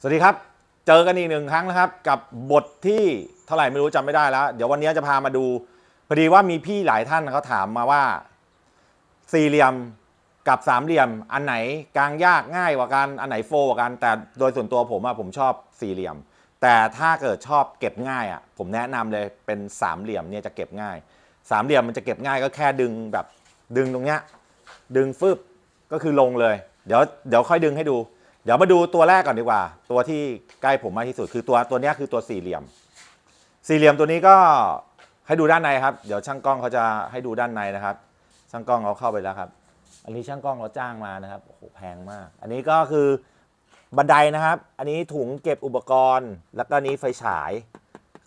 สวัสดีครับ เจอกันอีกหนึ่งครั้งนะครับ กับบทที่เท่าไหร่ไม่รู้จำไม่ได้แล้ว เดี๋ยววันนี้จะพามาดูพอดีว่ามีพี่หลายท่านเขาถามมาว่า สี่เหลี่ยมกับสามเหลี่ยม อันไหนกลางยากง่ายกว่ากันอันไหนโฟกว่ากันแต่โดยส่วนตัวผมอะผมชอบสี่เหลี่ยม แต่ถ้าเกิดชอบเก็บง่ายอะผมแนะนำเลยเป็นสามเหลี่ยมเนี่ยจะเก็บง่าย สามเหลี่ยมมันจะเก็บง่ายก็แค่ดึงแบบดึงตรงเนี้ยดึงฟึบก็คือลงเลย เดี๋ยวเดี๋ยวค่อยดึงให้ดู ดี๋ยวมาดูตัวแรกก่อนดีกว่า ตัวที่ใกล้ผมมากที่สุดคือตัวตัวนี้คือตัวสี่เหลี่ยม สี่เหลี่ยมตัวนี้ก็ให้ดูด้านในครับ เดี๋ยวช่างกล้องเขาจะให้ดูด้านในนะครับ ช่างกล้องเขาเข้าไปแล้วครับ อันนี้ช่างกล้องเขาจ้างมานะครับโอ้โหแพงมาก อันนี้ก็คือบันไดนะครับ อันนี้ถุงเก็บอุปกรณ์ แล้วก็นี้ไฟฉาย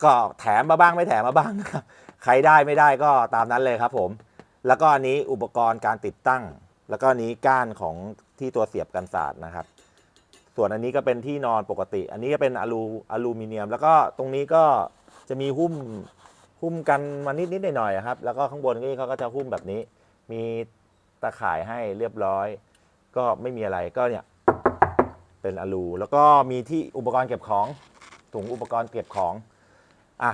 ก็แถมมาบ้างไม่แถมมาบ้างนะครับใครได้ไม่ได้ก็ตามนั้นเลยครับ ผม แล้วก็อันนี้อุปกรณ์การติดตั้ง แล้วก็นนี้ก้านของที่ตัวเสียบกันศาสตร์นะครับ ส่วนอันนี้ก็เป็นที่นอนปกติ อันนี้ก็เป็นอลูอลูมิเนียม แล้วก็ตรงนี้ก็จะมีหุ้มหุ้มกันมานิดนิดหน่อยๆอะครับ แล้วก็ข้างบนนี่เขาก็จะหุ้มแบบนี้ มีตะข่ายให้เรียบร้อย ก็ไม่มีอะไรก็เนี่ยเป็นอลูแล้วก็มีที่อุปกรณ์เก็บของถุงอุปกรณ์เก็บของอะ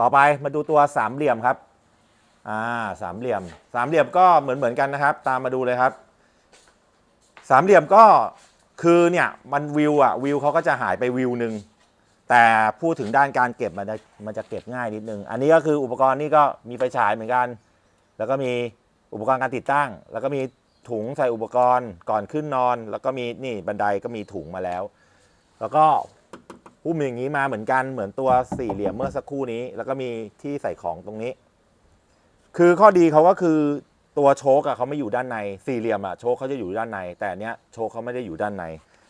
ต่อไปมาดูตัวสามเหลี่ยมครับอ่าสามเหลี่ยม สามเหลี่ยมก็เหมือนเหมือนกันนะครับ ตามมาดูเลยครับ สามเหลี่ยมก็ คือเนี่ยมันวิวอะวิวเขาก็จะหายไปวิวหนึ่งแต่พูดถึงด้านการเก็บมันจะมันจะเก็บง่ายนิดนึง อันนี้ก็คืออุปกรณ์นี่ก็มีไฟฉายเหมือนกัน แล้วก็มีอุปกรณ์การติดตั้ง แล้วก็มีถุงใส่อุปกรณ์ก่อนขึ้นนอน แล้วก็มีนี่บันไดก็มีถุงมาแล้ว แล้วก็หุ้มอย่างนี้มาเหมือนกันเหมือนตัวสี่เหลี่ยมเมื่อสักครู่นี้ แล้วก็มีที่ใส่ของตรงนี้ คือข้อดีเขาก็คือ ตัวโชคอะเขาไม่อยู่ด้านในสี่เหลี่ยมอะโชคเขาจะอยู่ด้านใน แต่อันเนี้ยโชคเขาไม่ได้อยู่ด้านใน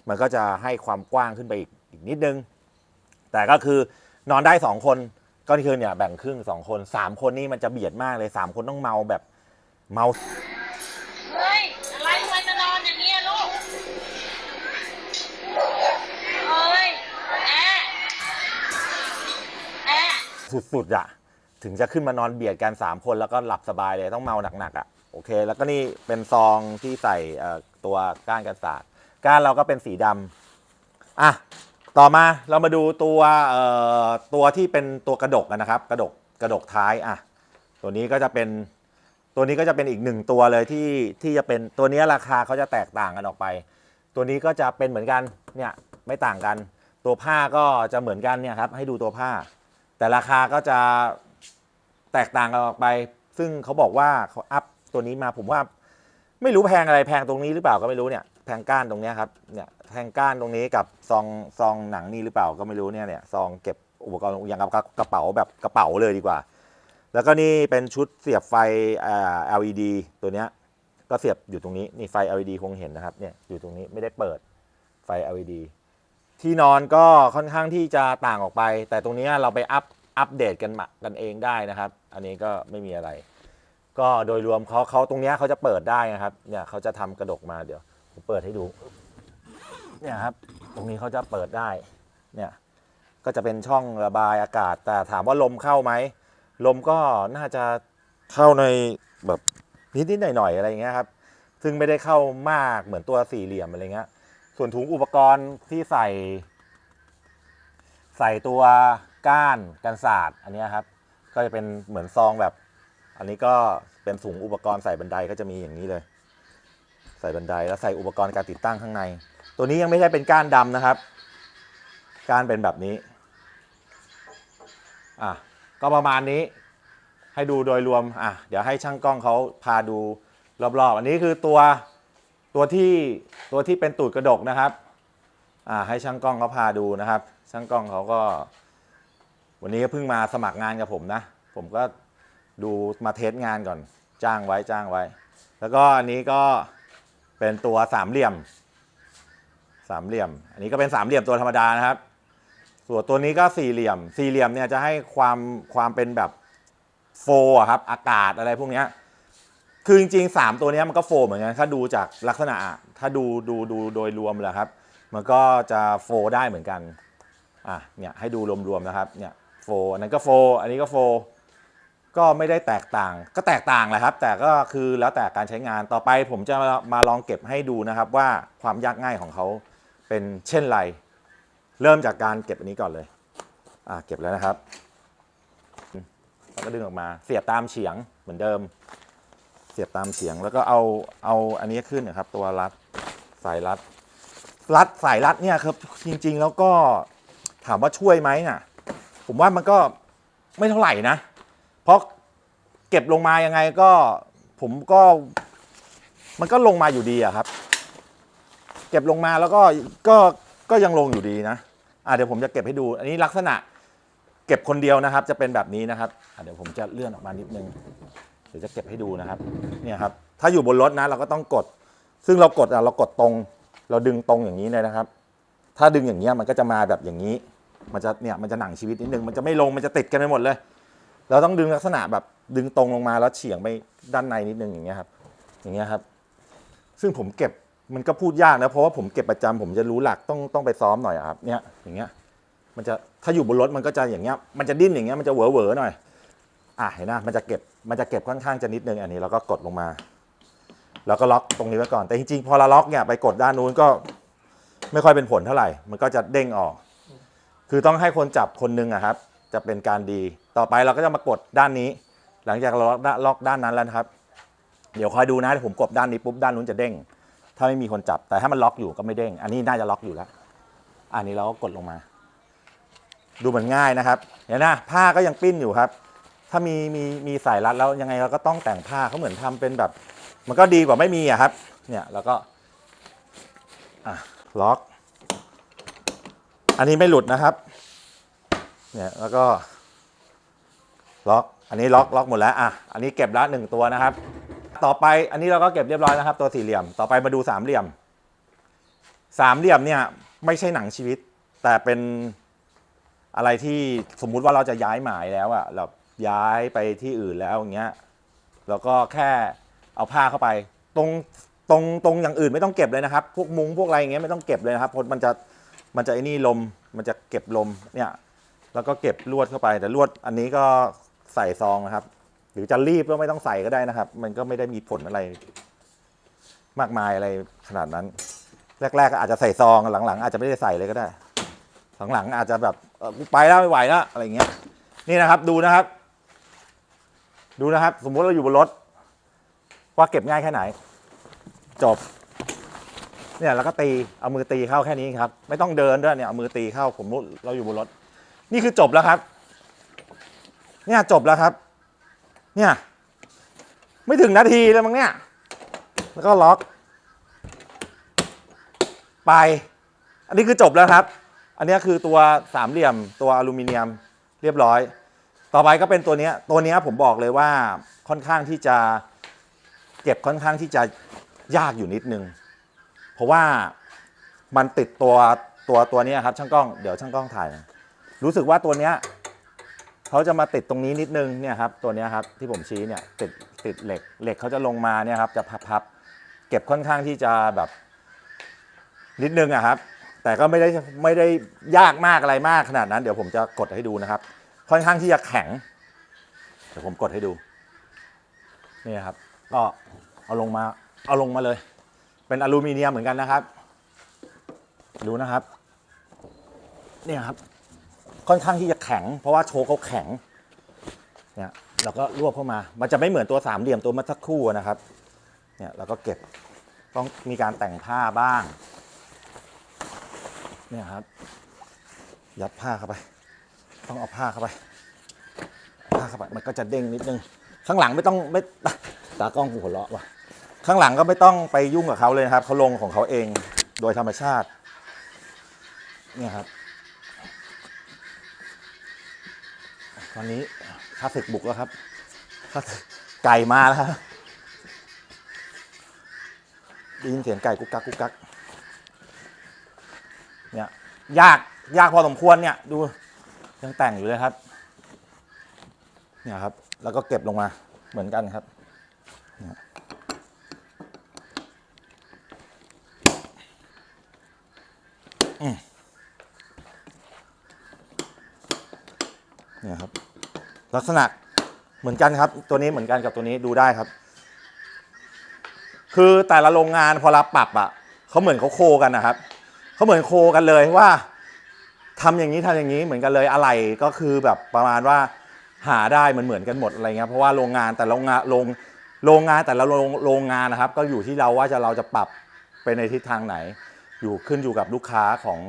มันก็จะให้ความกว้างขึ้นไปอีกอีกนิดนึง แต่ก็คือนอนได้สองคนก็คือเนี่ยแบ่งครึ่งสองคนสามคนนี่มันจะเบียดมากเลยสามคนต้องเมาแบบเมาเฮ้ยอะไรทำไมจะนอนอย่างนี้ยลูกเฮ้ยแอะแอะสุดๆอะถึงจะขึ้นมานอนเบียดกัน 3 คนแล้วก็หลับสบายเลยต้องเมาหนักๆอะ โอเค แล้วก็นี่เป็นซองที่ใส่ตัวก้านกันศาสตร์ก้านเราก็เป็นสีดำอะต่อมาเรามาดูตัวตัวที่เป็นตัวกระดกนะครับ กระดกกระดกท้ายอะตัวนี้ก็จะเป็นตัวนี้ก็จะเป็นอีกหนึ่งตัวเลยที่ที่จะเป็นตัวนี้ราคาเขาจะแตกต่างกันออกไป ตัวนี้ก็จะเป็นเหมือนกันเนี่ยไม่ต่างกัน ตัวผ้าก็จะเหมือนกันเนี่ยครับให้ดูตัวผ้า แต่ราคาก็จะแตกต่างกันออกไป ซึ่งเขาบอกว่าเขาอัพ ตัวนี้มาผมว่า ไม่รู้แพงอะไรแพงตรงนี้หรือเปล่าก็ไม่รู้เนี่ยแพงก้านตรงเนี้ยครับเนี่ยแพงก้านตรงนี้กับซองซองหนังนี่หรือเปล่าก็ไม่รู้เนี่ยเนี่ยซองเก็บอุปกรณ์อย่างกับกระเป๋าแบบกระเป๋าเลยดีกว่า แล้วก็นี่เป็นชุดเสียบไฟอ่า LED ตัวเนี้ยก็เสียบอยู่ตรงนี้นี่ไฟ LED คงเห็นนะครับเนี่ยอยู่ตรงนี้ไม่ได้เปิดไฟ LED ที่นอนก็ค่อนข้างที่จะต่างออกไป แต่ตรงนี้เราไปอัพอัปเดตกันกันเองได้นะครับ อันนี้ก็ไม่มีอะไร ก็โดยรวมเขาเขาตรงเนี้ยเขาจะเปิดได้นะครับเนี่ยเขาจะทำกระดกมาเดี๋ยวผมเปิดให้ดูเนี่ยครับตรงนี้เขาจะเปิดได้เนี่ยก็จะเป็นช่องระบายอากาศ แต่ถามว่าลมเข้าไหมลมก็น่าจะเข้าในแบบนิดๆหน่อยๆอะไรอย่างเงี้ยครับซึ่งไม่ได้เข้ามากเหมือนตัวสี่เหลี่ยมอะไรเงี้ยส่วนถุงอุปกรณ์ที่ใส่ ใส่ตัวก้านกันศาสตร์อันนี้ครับก็จะเป็นเหมือนซองแบบ อันนี้ก็เป็นถุงอุปกรณ์ใส่บันไดก็จะมีอย่างนี้เลย ใส่บันไดแล้วใส่อุปกรณ์การติดตั้งข้างใน ตัวนี้ยังไม่ใช่เป็นก้านดำนะครับ ก้านเป็นแบบนี้อะก็ประมาณนี้ให้ดูโดยรวมอะเดี๋ยวให้ช่างกล้องเขาพาดูรอบๆ อันนี้คือตัวตัวที่ตัวที่เป็นตูดกระดกนะครับอ่าให้ช่างกล้องเขาพาดูนะครับ ช่างกล้องเขาก็ วันนี้ก็เพิ่งมาสมัครงานกับผมนะ ผมก็ ดูมาเทสงานก่อนจ้างไว้จ้างไว้ แล้วก็อันนี้ก็เป็นตัวสามเหลี่ยมสามเหลี่ยม อันนี้ก็เป็นสามเหลี่ยมตัวธรรมดานะครับ ส่วนตัวนี้ก็สี่เหลี่ยม สี่เหลี่ยมเนี่ยจะให้ความความเป็นแบบโฟร์ครับอากาศอะไรพวกเนี้ยคือจริงๆสามตัวนี้มันก็โฟร์เหมือนกันถ้าดูจากลักษณะถ้าดูดูดูโดยรวมแหละครับ มันก็จะโฟร์ได้เหมือนกันอะเนี่ยให้ดูรวมๆนะครับเนี่ยโฟร์อันนั้นก็โฟร์อันนี้ก็โฟร์ ก็ไม่ได้แตกต่าง ก็แตกต่างแหละครับ แต่ก็คือแล้วแต่การใช้งานต่อไปผมจะมาลองเก็บให้ดูนะครับว่าความยากง่ายของเขาเป็นเช่นไร เริ่มจากการเก็บอันนี้ก่อนเลย อ่าเก็บแล้วนะครับแล้วก็ดึงออกมาเสียบตามเฉียงเหมือนเดิม เสียบตามเฉียงแล้วก็เอาเอาอันนี้ขึ้นนะครับ ตัวรัดสายรัดรัดสายรัดเนี่ยครับจริง ๆ แล้วก็ถามว่าช่วยไหมน่ะ ผมว่ามันก็ไม่เท่าไหร่นะ เพราะเก็บลงมายังไงก็ผมก็ มันก็ลงมาอยู่ดีอะครับ เก็บลงมาแล้วก็ก็ก็ยังลงอยู่ดีนะอะเดี๋ยวผมจะเก็บให้ดู อันนี้ลักษณะเก็บคนเดียวนะครับ จะเป็นแบบนี้นะครับอะเดี๋ยวผมจะเลื่อนออกมานิดนึงเดี๋ยวจะเก็บให้ดูนะครับเนี่ยครับ ถ้าอยู่บนรถนะเราก็ต้องกด ซึ่งเรากดอะเรากดตรง เราดึงตรงอย่างนี้เลยนะครับ ถ้าดึงอย่างเงี้ยมันก็จะมาแบบอย่างนี้ มันจะเนี่ยมันจะหนังชีวิตนิดนึงมันจะไม่ลงมันจะติดกันไปหมดเลย เราต้องดึงลักษณะแบบดึงตรงลงมาแล้วเฉียงไปด้านในนิดนึงอย่างเงี้ยครับ อย่างเงี้ยครับ ซึ่งผมเก็บมันก็พูดยากนะเพราะว่าผมเก็บประจำผมจะรู้หลักต้องต้องไปซ้อมหน่อยครับ เนี่ยอย่างเงี้ย มันจะถ้าอยู่บนรถมันก็จะอย่างเงี้ย มันจะดิ้นอย่างเงี้ยมันจะเหวอเหวอหน่อย อะเห็นนะมันจะเก็บมันจะเก็บค่อนข้างจะนิดนึงอันนี้เราก็กดลงมาแล้วก็ล็อกตรงนี้ไว้ก่อนแต่จริงๆพอเราล็อกเนี่ยไปกดด้านนู้นก็ไม่ค่อยเป็นผลเท่าไหร่ มันก็จะเด้งออก คือต้องให้คนจับคนหนึงอะครับ จะเป็นการดี ต่อไปเราก็จะมากดด้านนี้ หลังจากเราล็อกด้านล็อกด้านนั้นแล้วนะครับ เดี๋ยวคอยดูนะผมกดด้านนี้ปุ๊บด้านนู้นจะเด้ง ถ้าไม่มีคนจับแต่ถ้ามันล็อกอยู่ก็ไม่เด้ง อันนี้น่าจะล็อกอยู่แล้ว อันนี้เราก็กดลงมา ดูเหมือนง่ายนะครับเห็นนะผ้าก็ยังปิ้นอยู่ครับ ถ้ามีมีมีสายรัดแล้วยังไงเราก็ต้องแต่งผ้าเขาเหมือนทำเป็นแบบ มันก็ดีกว่าไม่มีอะครับ เนี่ยแล้วก็อะล็อก อันนี้ไม่หลุดนะครับ เนี่ยแล้วก็ล็อกอันนี้ล็อกล็อกหมดแล้วอะอันนี้เก็บละหนึ่งตัวนะครับ ต่อไปอันนี้เราก็เก็บเรียบร้อยนะครับ ตัวสี่เหลี่ยม ต่อไปมาดูสามเหลี่ยม สามเหลี่ยมเนี่ยไม่ใช่หนังชีวิต แต่เป็นอะไรที่สมมุติว่าเราจะย้ายหมายแล้วอะเราย้ายไปที่อื่นแล้วอย่างเงี้ยเราก็แค่เอาผ้าเข้าไป ตรงตรงตรงอย่างอื่นไม่ต้องเก็บเลยนะครับ พวกมุ้งพวกอะไรอย่างเงี้ยไม่ต้องเก็บเลยนะครับเพราะมันจะมันจะไอ้นี่ลมมันจะเก็บลมเนี่ย แล้วก็เก็บลวดเข้าไป แต่ลวดอันนี้ก็ใส่ซองนะครับ หรือจะรีบก็ไม่ต้องใส่ก็ได้นะครับ มันก็ไม่ได้มีผลอะไร มากมายอะไรขนาดนั้น แรกๆก็อาจจะใส่ซองหลังๆ อาจจะไม่ได้ใส่เลยก็ได้หลังๆอาจจะแบบไปแล้วไม่ไหวแล้วอะไรเงี้ย นี่นะครับดูนะครับ ดูนะครับ สมมุติเราอยู่บนรถว่าเก็บง่ายแค่ไหน จบ เนี่ยแล้วก็ตีเอามือตีเข้าแค่นี้ครับ ไม่ต้องเดินด้วยเนี่ยเอามือตีเข้าผมรู้เราอยู่บนรถ นี่คือจบแล้วครับ เนี่ยจบแล้วครับ เนี่ย ไม่ถึงนาทีเลยมั้งเนี่ย แล้วก็ล็อก ไป อันนี้คือจบแล้วครับ อันนี้คือตัวสามเหลี่ยมตัวอลูมิเนียมเรียบร้อย ต่อไปก็เป็นตัวนี้ตัวนี้ผมบอกเลยว่าค่อนข้างที่จะเก็บค่อนข้างที่จะยากอยู่นิดนึง เพราะว่ามันติดตัวตัวตัวนี้ครับช่างกล้อง เดี๋ยวช่างกล้องถ่ายน่อย รู้สึกว่าตัวเนี้ยเขาจะมาติดตรงนี้นิดนึงเนี่ยครับตัวเนี้ยครับที่ผมชี้เนี่ยติดติดเหล็กเหล็กเขาจะลงมาเนี่ยครับจะพับๆเก็บค่อนข้างที่จะแบบ นิดนึงอะครับ แต่ก็ไม่ได้ไม่ได้ยากมากอะไรมากขนาดนั้น เดี๋ยวผมจะกดให้ดูนะครับ ค่อนข้างที่จะแข็งเดี๋ยวผมกดให้ดูนี่ครับ ก็เอาลงมาเอาลงมาเลย เป็นอลูมิเนียมเหมือนกันนะครับ ดูนะครับ เนี่ยครับ ค่อนข้างที่จะแข็ง เพราะว่าโชว์เขาแข็งเนี่ยเราก็รวบเข้ามา มันจะไม่เหมือนตัวสามเหลี่ยมตัวเมื่อสักครู่นะครับเนี่ยเราก็เก็บต้องมีการแต่งผ้าบ้างเนี่ยครับ ยัดผ้าเข้าไป ต้องเอาผ้าเข้าไป ผ้าเข้าไปมันก็จะเด้งนิดนึง ข้างหลังไม่ต้องไม่ตากล้องหัวเราะว่ะข้างหลังก็ไม่ต้องไปยุ่งกับเขาเลยครับเขาลงของเขาเองโดยธรรมชาติเนี่ยครับ ตอนนี้ข้าศึกบุกแล้วครับไก่มาแล้วครับได้ยินเสียงไก่กุ๊กกักกุ๊กกักเนี่ยยากยากพอสมควรเนี่ยดูยังแต่งอยู่เลยครับเนี่ยครับ แล้วก็เก็บลงมาเหมือนกันครับอืม เนี่ยครับ ลักษณะเหมือนกันครับ ตัวนี้เหมือนกันกับตัวนี้ดูได้ครับ คือแต่ละโรงงานพอเราปรับอะเขาเหมือนเขาโคกันนะครับเขาเหมือนโคกันเลยว่าทำอย่างนี้ทำอย่างนี้เหมือนกันเลยอะไรก็คือแบบประมาณว่าหาได้เหมือนเหมือนกันหมดอะไรเงี้ยเพราะว่าโรงงานแต่ละโรงงานโรงโรงงานแต่ละโรงโรงงานนะครับ ก็อยู่ที่เราว่าจะเราจะปรับไปในทิศทางไหน อยู่ขึ้นอยู่กับลูกค้าของ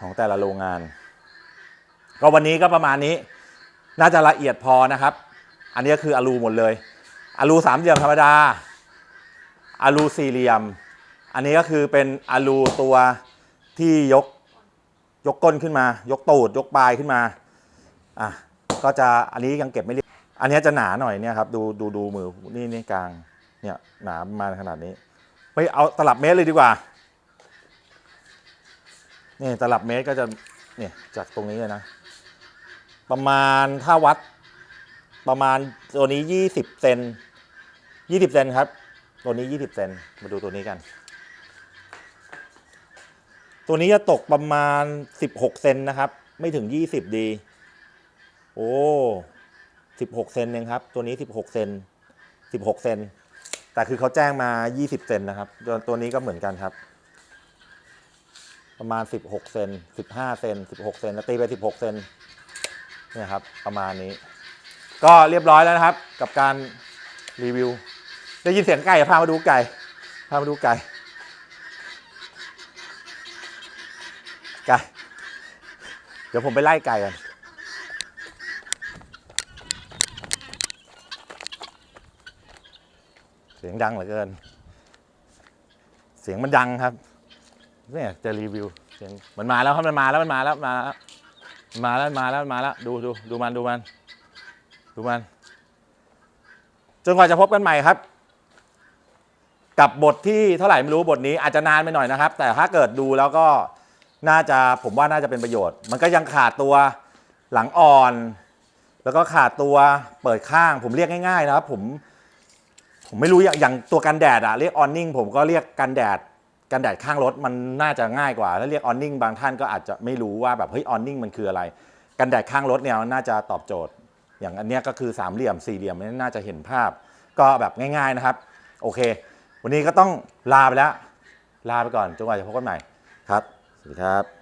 ของแต่ละโรงงาน ก็วันนี้ก็ประมาณนี้ น่าจะละเอียดพอนะครับ อันนี้ก็คืออะลูหมดเลยอะลูสามเหลี่ยมธรรมดาอะลูสี่เหลี่ยม อันนี้ก็คือเป็นอะลูตัวที่ยกยกก้นขึ้นมา ยกตูดยกปลายขึ้นมาอะก็จะอันนี้ยังเก็บไม่เรียบอันนี้จะหนาหน่อยเนี่ยครับดูดูดูมือนี่นี่กลางเนี่ยหนาประมาณขนาดนี้ไปเอาตลับเมตรเลยดีกว่านี่ตลับเมตรก็จะเนี่ยจากตรงนี้เลยนะ ประมาณถ้าวัดประมาณตัวนี้ยี่สิบเซนยี่สิบเซนครับ ตัวนี้ยี่สิบเซนมาดูตัวนี้กัน ตัวนี้จะตกประมาณสิบหกเซนนะครับ ไม่ถึงยี่สิบดี โอ้สิบหกเซนเองครับ ตัวนี้สิบหกเซนสิบหกเซนแต่คือเขาแจ้งมายี่สิบเซนนะครับ ตัวตัวนี้ก็เหมือนกันครับ ประมาณสิบหกเซนสิบห้าเซนสิบหกเซนตีไปสิบหกเซน เนี่ยครับประมาณนี้ ก็เรียบร้อยแล้วนะครับ กับการรีวิว ได้ยินเสียงไก่พามาดูไก่พามาดูไก่ไก่เดี๋ยวผมไปไล่ไก่กันเสียงดังเหลือเกิน เสียงมันดังครับเนี่ยจะรีวิวเสียงมันมาแล้วครับมันมาแล้วมันมาแล้วมาแล้ว มาแล้วมาแล้วมันมาแล้วดูดูดูมันดูมันดูมัน จนกว่าจะพบกันใหม่ครับ กับบทที่เท่าไหร่ไม่รู้บทนี้อาจจะนานไปหน่อยนะครับ แต่ถ้าเกิดดูแล้วก็น่าจะผมว่าน่าจะเป็นประโยชน์ มันก็ยังขาดตัวหลังอ่อน แล้วก็ขาดตัวเปิดข้าง ผมเรียกง่ายๆนะครับผมผมไม่รู้อย่างอย่างตัวกันแดดอะเรียกออนนิ่งผมก็เรียกกันแดด กันแดดข้างรถมันน่าจะง่ายกว่า แล้วเรียกออนนิ่งบางท่านก็อาจจะไม่รู้ว่าแบบเฮ้ยออนนิ่งมันคืออะไร กันแดดข้างรถเนี่ยน่าจะตอบโจทย์ อย่างอันเนี้ยก็คือสามเหลี่ยมสี่เหลี่ยมนี่น่าจะเห็นภาพ ก็แบบง่ายๆนะครับ โอเค วันนี้ก็ต้องลาไปแล้ว ลาไปก่อนจนกว่าจะพบกันใหม่ครับ สวัสดีครับ